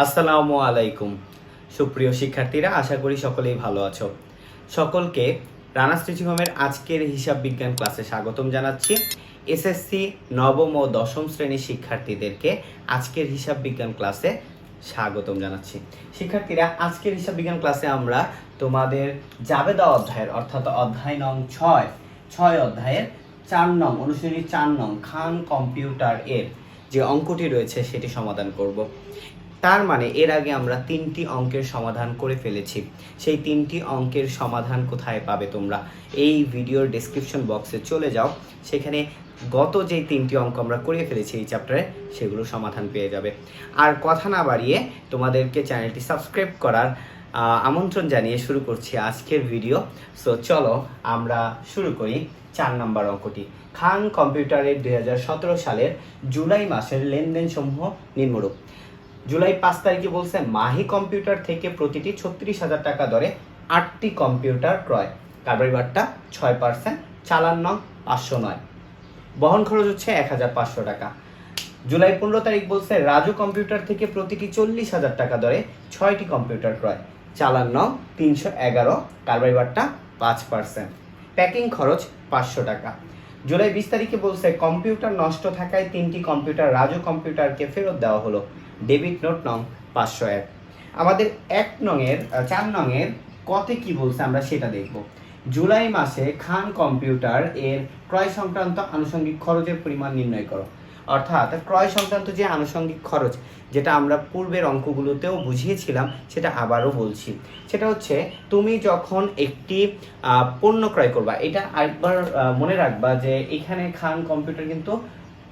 আসসালামু আলাইকুম। সুপ্রিয় শিক্ষার্থীরা, আশা করি সকলেই ভালো আছো। সকলকে রানা স্টিচিং হোমের আজকের হিসাব বিজ্ঞান ক্লাসে স্বাগতম জানাচ্ছি। এসএসসি নবম ও দশম শ্রেণির শিক্ষার্থীদেরকে আজকের হিসাব বিজ্ঞান ক্লাসে স্বাগতম জানাচ্ছি। শিক্ষার্থীরা, আজকের হিসাব বিজ্ঞান ক্লাসে আমরা তোমাদের জাবেদা অধ্যায়ের, অর্থাৎ অধ্যায় নং ছয় ছয় অধ্যায়ের চার নং অনুশীলনী চার নং খান কম্পিউটার এর যে অঙ্কটি রয়েছে সেটি সমাধান করব। তার মানে এর আগে আমরা তিনটি অঙ্কের সমাধান করে ফেলেছি। সেই তিনটি অঙ্কের সমাধান কোথায় পাবে তোমরা? এই ভিডিওর ডেসক্রিপশন বক্সে চলে যাও। সেখানে গত যে তিনটি অঙ্ক আমরা করে ফেলেছি এই চ্যাপ্টারে সেগুলো সমাধান পেয়ে যাবে। আর কথা না বাড়িয়ে তোমাদেরকে চ্যানেলটি সাবস্ক্রাইব করার আমন্ত্রণ জানিয়ে শুরু করছি আজকের ভিডিও সো চলো আমরা শুরু করি চার নম্বর অঙ্কটি। খান কম্পিউটারের দু হাজার সতেরো সালের জুলাই মাসের লেনদেন সমূহ নিম্নরূপ। জুলাই পাঁচ তারিখে বলছে মাহি কম্পিউটার থেকে প্রতিটি ছত্রিশ হাজার টাকা দরে আটটি কম্পিউটার ক্রয়। কারবারি বারটা ছয় পার্সেন্ট চালান নং পাঁচশো নয়। বহন খরচ হচ্ছে এক হাজার পাঁচশো টাকা। জুলাই পনেরো তারিখ বলছে, রাজু কম্পিউটার থেকে প্রতিটি চল্লিশ হাজার টাকা দরে ছয়টি কম্পিউটার ক্রয়। চালান নং তিনশো এগারো কারবারি বারটা পাঁচ পার্সেন্ট। প্যাকিং খরচ পাঁচশো টাকা। জুলাই বিশ তারিখে বলছে, কম্পিউটার নষ্ট থাকায় তিনটি কম্পিউটার রাজু কম্পিউটারকে ফেরত দেওয়া হলো। ডেবিট নোট নং পাঁচশো এক। আমাদের এক নংয়ের চার নংয়ের কতে কি বলছে আমরা সেটা দেখব। জুলাই মাসে খান কম্পিউটার এর ক্রয় সংক্রান্ত আনুষঙ্গিক খরচের পরিমাণ নির্ণয় করো। অর্থাৎ ক্রয় সংক্রান্ত যে আনুষঙ্গিক খরচ, যেটা আমরা পূর্বের অঙ্কগুলোতেও বুঝিয়েছিলাম, সেটা আবারও বলছি। সেটা হচ্ছে তুমি যখন একটি পণ্য ক্রয় করবা, এটা আরেকবার মনে রাখবা যে এখানে খান কম্পিউটার কিন্তু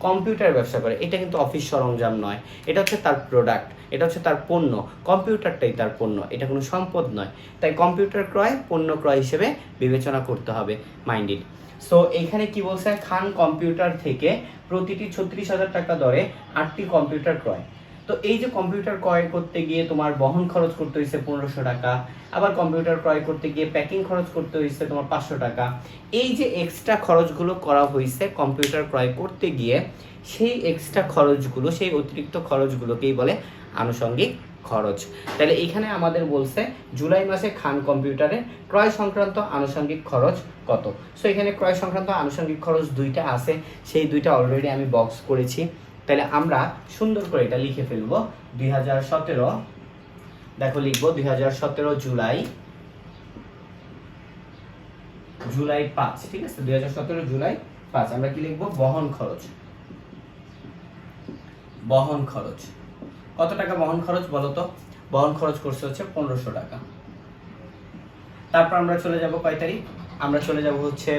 কম্পিউটার ব্যবসা করে, এটা কিন্তু অফিস সরঞ্জাম নয়। এটা হচ্ছে তার প্রোডাক্ট এটা হচ্ছে তার পণ্য। কম্পিউটারটাই তার পণ্য, এটা কোনো সম্পদ নয়। তাই কম্পিউটার ক্রয়, পণ্য ক্রয় হিসেবে বিবেচনা করতে হবে মাইন্ডেড সো এখানে কি বলছে? খান কম্পিউটার থেকে প্রতিটি ছত্রিশ হাজার টাকা দরে আটটি কম্পিউটার ক্রয়। তো এই যে কম্পিউটার ক্রয় করতে গিয়ে তোমার বহন খরচ করতে হয়েছে পনেরোশো টাকা, আবার কম্পিউটার ক্রয় করতে গিয়ে প্যাকিং খরচ করতে হয়েছে তোমার পাঁচশো টাকা। এই যে এক্সট্রা খরচগুলো করা হয়েছে কম্পিউটার ক্রয় করতে গিয়ে, সেই এক্সট্রা খরচগুলো, সেই অতিরিক্ত খরচগুলোকেই বলে আনুষঙ্গিক খরচ। তাহলে এখানে আমাদের বলছে জুলাই মাসে খান কম্পিউটারে ক্রয় সংক্রান্ত আনুষঙ্গিক খরচ কত? সো এখানে ক্রয় সংক্রান্ত আনুষঙ্গিক খরচ দুইটা আছে। সেই দুইটা অলরেডি আমি বক্স করেছি। তাহলে আমরা সুন্দর করে এটা লিখে ফেলব। দুই হাজার সতেরো, দেখো লিখব, দুই হাজার সতেরো জুলাই। জুলাই পাঁচ, ঠিক আছে? দুই হাজার সতেরো জুলাই পাঁচ, আমরা কি লিখব? বহন খরচ। বহন খরচ। কত টাকা বহন খরচ বলতো? বহন খরচ করছে হচ্ছে পনেরোশো টাকা। তারপর আমরা চলে যাব কয় তারিখ? আমরা চলে যাব হচ্ছে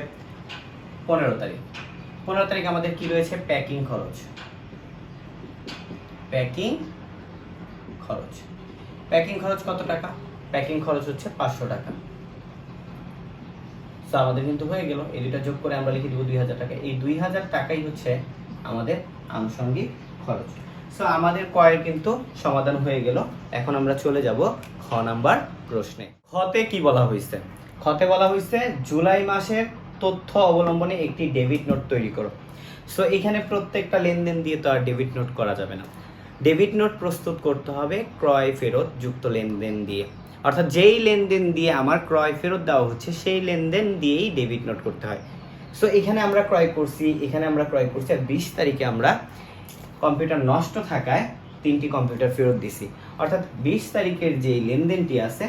পনেরো তারিখ। পনেরো তারিখ আমাদের কি রয়েছে? প্যাকিং খরচ। প্যাকিং খরচ। প্যাকিং খরচ কত টাকা? প্যাকিং খরচ হচ্ছে পাঁচশো টাকা। তো আমাদের কিন্তু হয়ে গেল। এই দুইটা যোগ করে আমরা লিখে দেবো দুই হাজার টাকা। এই দুই হাজার টাকাই হচ্ছে আমাদের আনুষঙ্গিক খরচ। সো আমাদের কয়ের কিন্তু সমাধান হয়ে গেল। এখন আমরা চলে যাব খ নাম্বার প্রশ্নে। খতে কি বলা হয়েছে খতে বলা হয়েছে জুলাই মাসের তথ্য অবলম্বনে একটি ডেবিট নোট তৈরি করো। সো এখানে প্রত্যেকটা লেনদেন দিয়ে তো আর ডেবিট নোট করা যাবে না। ডেবিট নোট প্রস্তুত করতে হবে ক্রয় ফেরত যুক্ত লেনদেন দিয়ে। অর্থাৎ যেই লেনদেন দিয়ে আমার ক্রয় ফেরত দেওয়া হচ্ছে, সেই লেনদেন দিয়েই ডেবিট নোট করতে হয়। সো এখানে আমরা ক্রয় করছি, এখানে আমরা ক্রয় করছি, আর বিশ তারিখে আমরা কম্পিউটার নষ্ট থাকায় তিনটি কম্পিউটার ফেরত দিছি। অর্থাৎ বিশ তারিখের যে লেনদেনটি আছে,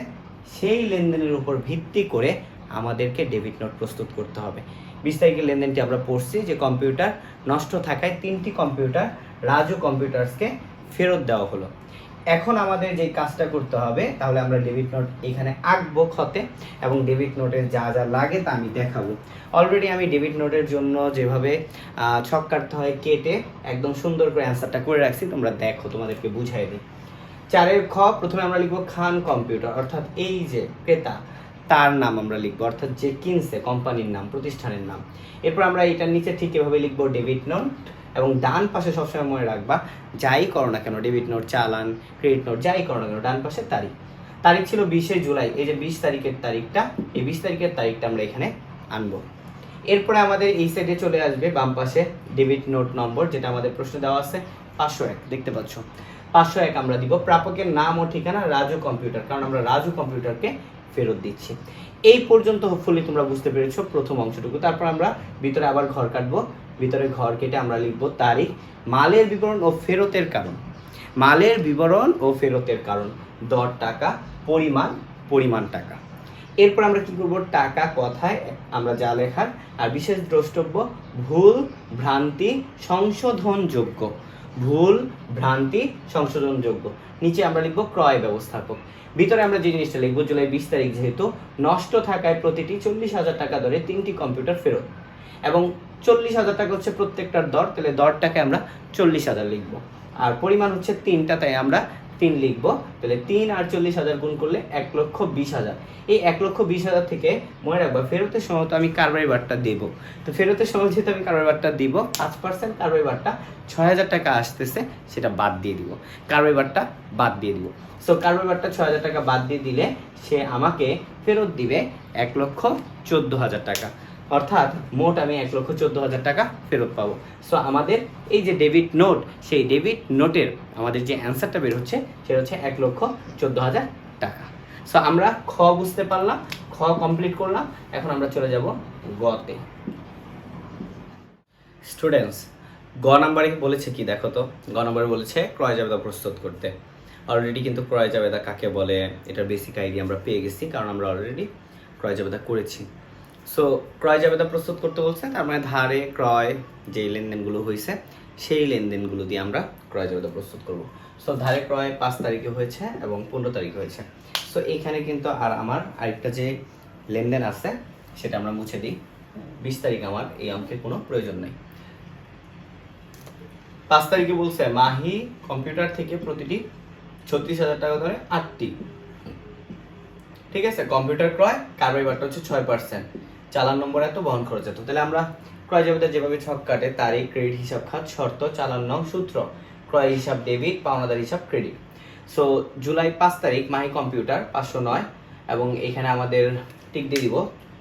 সেই লেনদেনের উপর ভিত্তি করে আমাদেরকে ডেবিট নোট প্রস্তুত করতে হবে। বিশ তারিখের লেনদেনটি আমরা পড়ছি যে কম্পিউটার নষ্ট থাকায় তিনটি কম্পিউটার, রাজু কম্পিউটার্সকে ফেরত দেওয়া হলো। এখন আমাদের যে কাজটা করতে হবে, তাহলে আমরা ডেবিট নোট এখানে আঁকবো খতে এবং ডেবিট নোটের যা যা লাগে তা আমি দেখাবো। অলরেডি আমি ডেবিট নোটের জন্য যেভাবে ছক কাটতে হয়, কেটে একদম সুন্দর করে অ্যান্সারটা করে রাখছি। তোমরা দেখো, তোমাদেরকে বুঝাই দিই। চারের খ, প্রথমে আমরা লিখব খান কম্পিউটার, অর্থাৎ এই যে ক্রেতা, তার নাম আমরা লিখব, অর্থাৎ যে কিনছে, কোম্পানির নাম, প্রতিষ্ঠানের নাম। এরপর আমরা এটার নিচে ঠিক এভাবে লিখব ডেবিট নোট এবং ডান পাশে সবসময় মনে রাখবা, যাই করো না কেন ডেবিট নোট চালান ক্রেডিট নোট যাই করো না কেন, ডান পাশে তারিখ। তারিখ ছিল বিশে জুলাই, এই যে বিশ তারিখের তারিখটা, এই বিশ তারিখের তারিখটা আমরা এখানে আনব। এরপরে আমাদের এই সাইডে চলে আসবে বাম পাশে ডেবিট নোট নম্বর যেটা আমাদের প্রশ্ন দেওয়া আছে, পাঁচশো এক, দেখতে পাচ্ছ। পাঁচশো এক আমরা দিব, প্রাপকের নাম ও ঠিকানা, রাজু কম্পিউটার, কারণ আমরা রাজু কম্পিউটারকে ফেরত দিচ্ছি। এই পর্যন্ত হোপফুলি তোমরা বুঝতে পেরেছ প্রথম অংশটুকু, তারপর আমরা ভিতরে আবার ঘর কাটবো। ভিতরে ঘর কেটে আমরা লিখব তারিখ, মালের বিবরণ ও ফেরতের কারণ। মালের বিবরণ ও ফেরতের কারণ, দর টাকা, পরিমাণ পরিমাণ টাকা। এরপর আমরা কি করব? টাকা কথায় আমরা যা লেখার, আর বিশেষ দ্রষ্টব্য, ভুল, ভ্রান্তি, সংশোধনযোগ্য। ভুল, ভ্রান্তি, সংশোধনযোগ্য। নিচে আমরা লিখব ক্রয় ব্যবস্থাপক। ভিতরে আমরা যে জিনিসটা লিখব, জুলাই বিশ তারিখ যেহেতু নষ্ট থাকায় প্রতিটি চল্লিশ হাজার টাকা ধরে তিনটি কম্পিউটার ফেরত। এবং চল্লিশ হাজার টাকা হচ্ছে প্রত্যেকটার দর, তাহলে দরটাকে আমরা চল্লিশ হাজার লিখব। আর পরিমাণ হচ্ছে তিনটা, তাই আমরা তিন লিখব। তাহলে তিন আর চল্লিশ হাজার গুণ করলে এক লক্ষ বিশ হাজার। এই এক লক্ষ বিশ হাজার থেকে মনে রাখব, ফেরতের সময় তো আমি কারবারি বারটা দেবো। তো ফেরতের সময় যেহেতু আমি কারবারি বারটা দিব, পাঁচ পার্সেন্ট কারবারি বারটা ছয় হাজার টাকা আসতেছে, সেটা বাদ দিয়ে দিব। কারবারি বারটা বাদ দিয়ে দিব। সো কারবারি বারটা ছয় হাজার টাকা বাদ দিয়ে দিলে সে আমাকে ফেরত দিবে এক লক্ষ চোদ্দ হাজার টাকা। অর্থাৎ মোট আমি এক লক্ষ চোদ্দ হাজার টাকা ফেরত পাবো। সো আমাদের এই যে ডেবিট নোট সেই ডেবিট নোটের আমাদের যে অ্যান্সারটা বের হচ্ছে, সেটা হচ্ছে এক লক্ষ চোদ্দ হাজার টাকা। সো আমরা খ বুঝতে পারলাম, খ কমপ্লিট করলাম, এখন আমরা চলে যাব গতে। স্টুডেন্টস গ নাম্বারে বলেছে কি দেখো তো? গ নাম্বারে বলেছে ক্রয় জাবেদা প্রস্তুত করতে। অলরেডি কিন্তু ক্রয় জাবেদা কাকে বলে? এটার বেসিক আইডিয়া আমরা পেয়ে গেছি, কারণ আমরা অলরেডি ক্রয় জাবেদা করেছি। সো ক্রয় জাবেদা প্রস্তুত করতে বলছে, তার মানে ধারে, ক্রয় যেই লেনদেনগুলো হয়েছে, সেই লেনদেনগুলো দিয়ে আমরা ক্রয় জাবেদা প্রস্তুত করব। সো ধারে ক্রয় পাঁচ তারিখে হয়েছে এবং পনেরো তারিখে হয়েছে। সো এখানে কিন্তু আর আমার আরেকটা যে লেনদেন আছে, সেটা আমরা মুছে দিই। বিশ তারিখ আমার এই অঙ্কের কোনো প্রয়োজন নেই। পাঁচ তারিখে বলছে, মাহি কম্পিউটার থেকে প্রতিটি ছত্রিশ হাজার টাকা ধরে আটটি। ঠিক আছে, কম্পিউটার ক্রয়, কারবারি হচ্ছে ছয় পার্সেন্ট চালান নম্বর এত বহন খরচ এত তাহলে আমরা ক্রয় জাবেদা যেভাবে ছক কাটে তারিখ ক্রেডিট হিসাব খাত, শর্ত, চালান নং, সূত্র, ক্রয় হিসাব ডেবিট পাওনাদার হিসাব ক্রেডিট সো জুলাই পাঁচ তারিখ, মাহি কম্পিউটার, পাঁচশো নয়, এবং এখানে আমাদের টিক দিয়ে দিব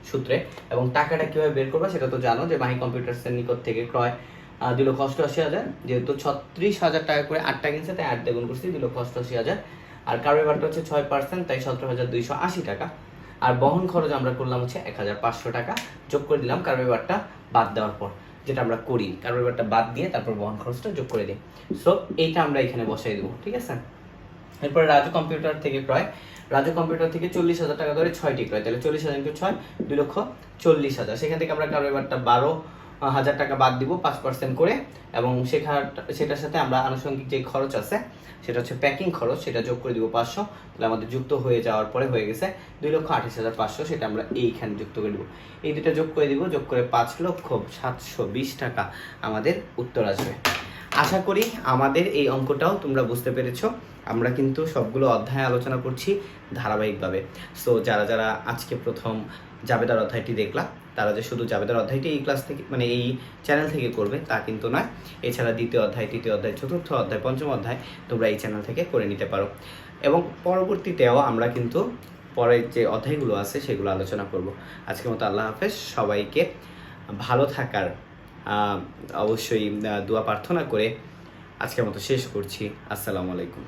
সূত্রে। এবং টাকাটা কীভাবে বের করব সেটা তো জানো যে মাহি কম্পিউটার্সের নিকট থেকে ক্রয় দুই লক্ষ অষ্টআশি হাজার, যেহেতু ছত্রিশ হাজার টাকা করে আটটা কিনছে, তাই আট দ্বিগুণ করছি, দুই লক্ষ অষ্টআশি হাজার। আর কারোর বারটা হচ্ছে ছয় পার্সেন্ট তাই সতেরো হাজার দুইশো আশি টাকা। আর বহন খরচ আমরা করলাম হচ্ছে এক হাজার পাঁচশো টাকা। যোগ করে দিলাম কারোর ব্যাপারটা বাদ দেওয়ার পর, যেটা আমরা করি কারোর ব্যাপারটা বাদ দিয়ে তারপর বহন খরচটা যোগ করে দিই। সো এইটা আমরা এখানে বসাই দেবো, ঠিক আছে? এরপরে রাজু কম্পিউটার থেকে ক্রয়। রাজু কম্পিউটার থেকে চল্লিশ হাজার টাকা করে ছয়টি ক্রয়, তাহলে চল্লিশ হাজার ইন্টু ছয়, দুই লক্ষ চল্লিশ হাজার। সেখান থেকে আমরা কারও এবারটা বারো হাজার টাকা বাদ দিব পাঁচ পার্সেন্ট করে এবং সেখান সেটার সাথে আমরা আনুষঙ্গিক যে খরচ আছে, সেটা হচ্ছে প্যাকিং খরচ, সেটা যোগ করে দিব পাঁচশো। তাহলে আমাদের যুক্ত হয়ে যাওয়ার পরে হয়ে গেছে দুই লক্ষ আঠাশ হাজার পাঁচশো, সেটা আমরা এইখানে যুক্ত করে দিব। এই দুটা যোগ করে দিব, যোগ করে পাঁচ লক্ষ সাতশো বিশ টাকা আমাদের উত্তর আসবে। আশা করি আমাদের এই অঙ্কটাও তোমরা বুঝতে পেরেছ। আমরা কিন্তু সবগুলো অধ্যায় আলোচনা করছি ধারাবাহিকভাবে। সো যারা যারা আজকে প্রথম জাবেদার অধ্যায়টি দেখলা তারা যে শুধু জাবেদার অধ্যায়টি এই ক্লাস থেকে মানে এই চ্যানেল থেকে করবে, তা কিন্তু নয়। এছাড়া দ্বিতীয় অধ্যায়, তৃতীয় অধ্যায়, চতুর্থ অধ্যায়, পঞ্চম অধ্যায়, তোমরা এই চ্যানেল থেকে করে নিতে পারো। এবং পরবর্তীতেও আমরা কিন্তু পরের যে অধ্যায়গুলো আছে, সেগুলো আলোচনা করব। আজকের মতো আল্লাহ হাফেজ, সবাইকে ভালো থাকার অবশ্যই দোয়া প্রার্থনা করে আজকের মতো শেষ করছি। আসসালামু আলাইকুম।